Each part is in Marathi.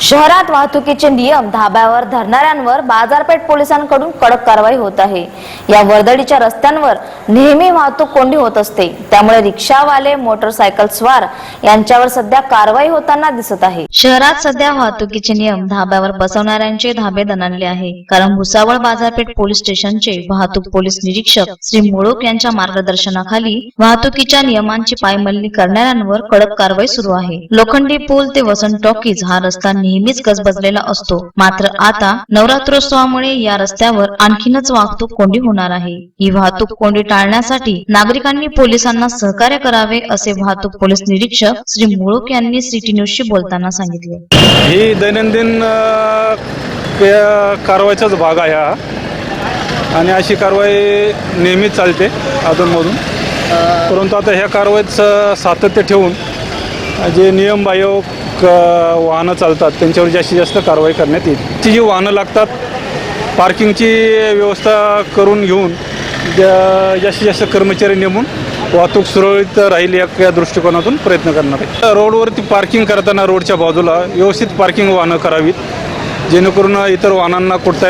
शहरात वाहतुकीचे नियम धाब्यावर धरणाऱ्यांवर बाजारपेठ पोलिसांकडून कडक कारवाई होत आहे. या वर्दळीच्या रस्त्यांवर नेहमी वाहतूक कोंडी होत असते. त्यामुळे रिक्षावाले मोटरसायकल स्वार यांच्यावर सध्या कारवाई होताना दिसत आहे. शहरात सध्या वाहतुकीचे नियम धाब्यावर बसवणाऱ्यांचे धाबे दणाणले आहे. कारण भुसावळ बाजारपेठ पोलीस स्टेशनचे वाहतूक पोलीस निरीक्षक श्री मुळूक यांच्या मार्गदर्शनाखाली वाहतुकीच्या नियमांची पायमल्ली करणाऱ्यांवर कडक कारवाई सुरू आहे. लोखंडी पूल ते वसंत टॉकीज हा रस्ता नेहमीच गजबजलेला असतो. मात्र आता नवरात्रोत्सवामुळे या रस्त्यावर आणखीनच वाहतूक कोंडी होणार आहे. ही वाहतूक कोंडी टाळ टाळण्यासाठी नागरिकांनी पोलिसांना सहकार्य करावे असे वाहतूक पोलीस निरीक्षक श्री मुळुक यांनी सिटी न्यूजशी बोलताना सांगितले. ही दैनंदिन कारवाईचाच भाग आहे हा. आणि अशी कारवाई नेहमीच चालते अधूनमधून. परंतु आता ह्या कारवाईत सातत्य ठेवून जे नियमबाह्य बाह्य वाहनं चालतात त्यांच्यावर जास्तीत जास्त कारवाई करण्यात येईल. ती जी वाहनं लागतात पार्किंगची व्यवस्था करून घेऊन जास्तीत जास्त कर्मचारी नेमून वाहतूक सुरळीत राहील या दृष्टिकोनातून प्रयत्न करणार आहे रोडवरती पार्किंग करताना रोडच्या बाजूला व्यवस्थित पार्किंग वाहनं करावीत जेणेकरून इतर वाहनांना कुठचा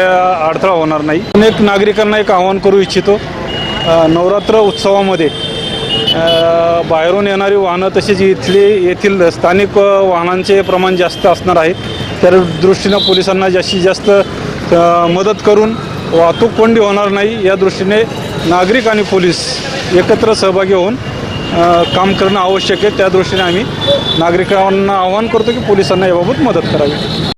अडथळा होणार नाही. अनेक नागरिकांना एक आवाहन करू इच्छितो नवरात्र उत्सवामध्ये बाहेरून येणारी वाहनं तसेच इथली येथील स्थानिक वाहनांचे प्रमाण जास्त असणार आहे. त्या दृष्टीनं पोलिसांना जास्तीत जास्त मदत करून वाहतूक कोंडी होणार नाही. या दृष्टीने नागरिक आणि पोलीस एकत्र सहभागी होऊन काम करणं आवश्यक आहे. त्या दृष्टीने आम्ही नागरिकांना आवाहन करतो की पोलिसांना याबाबत मदत करावी.